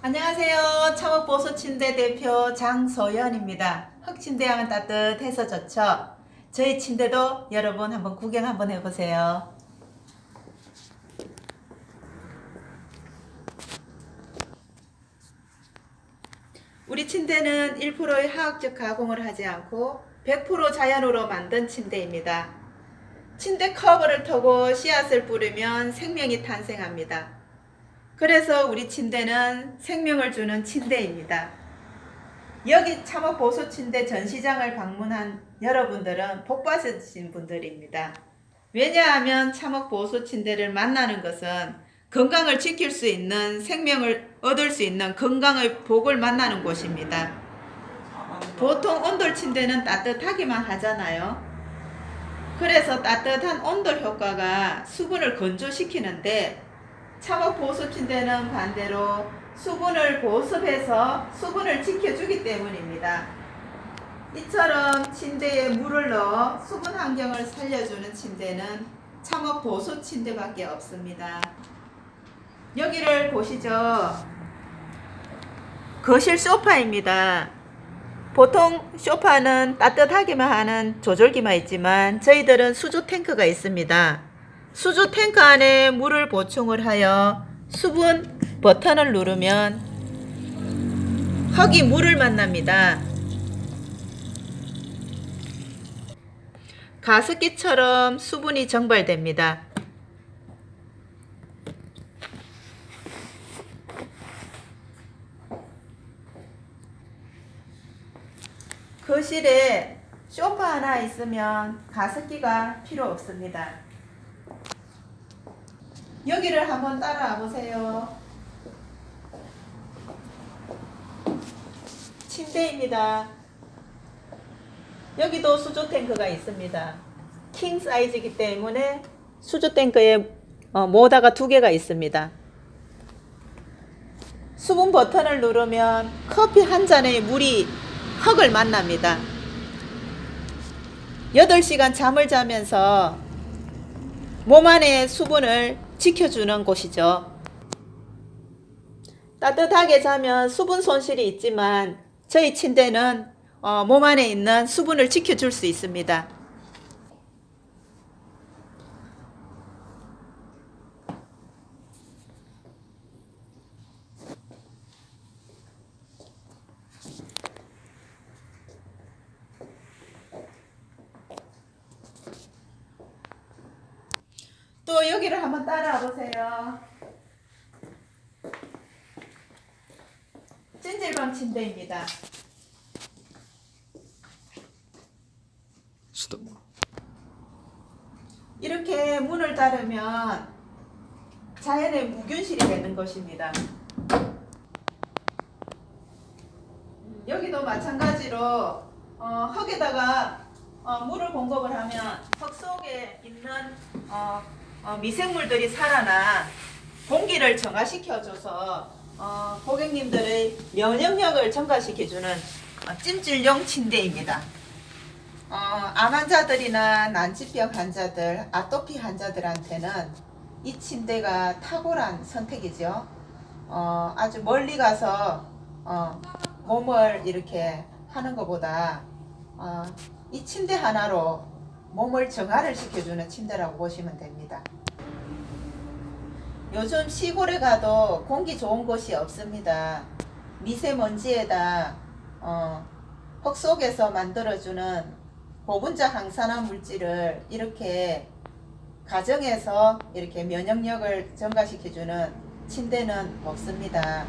안녕하세요. 창업보수침대 대표 장소연입니다. 흑침대 하면 따뜻해서 좋죠. 저희 침대도 여러분 한번 구경 한번 해보세요. 우리 침대는 1%의 화학적 가공을 하지 않고 100% 자연으로 만든 침대입니다. 침대 커버를 터고 씨앗을 뿌리면 생명이 탄생합니다. 그래서 우리 침대는 생명을 주는 침대입니다. 여기 참업 보수 침대 전시장을 방문한 여러분들은 복 받으신 분들입니다. 왜냐하면 참업 보수 침대를 만나는 것은 건강을 지킬 수 있는 생명을 얻을 수 있는 건강의 복을 만나는 곳입니다. 보통 온돌 침대는 따뜻하기만 하잖아요. 그래서 따뜻한 온돌 효과가 수분을 건조시키는데 차박 보습 침대는 반대로 수분을 보습해서 수분을 지켜주기 때문입니다. 이처럼 침대에 물을 넣어 수분 환경을 살려주는 침대는 참업 보수 침대밖에 없습니다. 여기를 보시죠. 거실 소파입니다. 보통 소파는 따뜻하기만 하는 조절기만 있지만 저희들은 수조 탱크가 있습니다. 수조 탱크 안에 물을 보충을 하여 수분 버튼을 누르면 흙이 물을 만납니다. 가습기처럼 수분이 정발됩니다. 거실에 소파 하나 있으면 가습기가 필요 없습니다. 여기를 한번 따라와 보세요. 침대입니다. 여기도 수조 탱크가 있습니다. 킹 사이즈이기 때문에 수조 탱크에 어, 모다가 두 개가 있습니다. 수분 버튼을 누르면 커피 한 잔에 물이 흙을 만납니다. 8시간 잠을 자면서 몸 안의 수분을 지켜주는 곳이죠. 따뜻하게 자면 수분 손실이 있지만 저희 침대는 어, 몸 안에 있는 수분을 지켜줄 수 있습니다. 또 여기를 한번 따라와 보세요. 찜질방 침대입니다. 스톱. 이렇게 문을 닫으면 자연의 무균실이 되는 것입니다. 여기도 마찬가지로 어, 흙에다가 어, 물을 공급을 하면 흙 속에 있는 어, 어, 미생물들이 살아나 공기를 정화시켜줘서 어, 고객님들의 면역력을 증가시켜주는 어, 찜질용 침대입니다. 어, 암 환자들이나 난치병 환자들, 아토피 환자들한테는 이 침대가 탁월한 선택이죠. 어, 아주 멀리 가서 어, 몸을 이렇게 하는 것보다 어, 이 침대 하나로 몸을 정화를 시켜주는 침대라고 보시면 됩니다. 요즘 시골에 가도 공기 좋은 곳이 없습니다. 미세먼지에다 어, 흙 속에서 만들어주는 고분자 항산화 물질을 이렇게 가정에서 이렇게 면역력을 증가시켜주는 침대는 없습니다.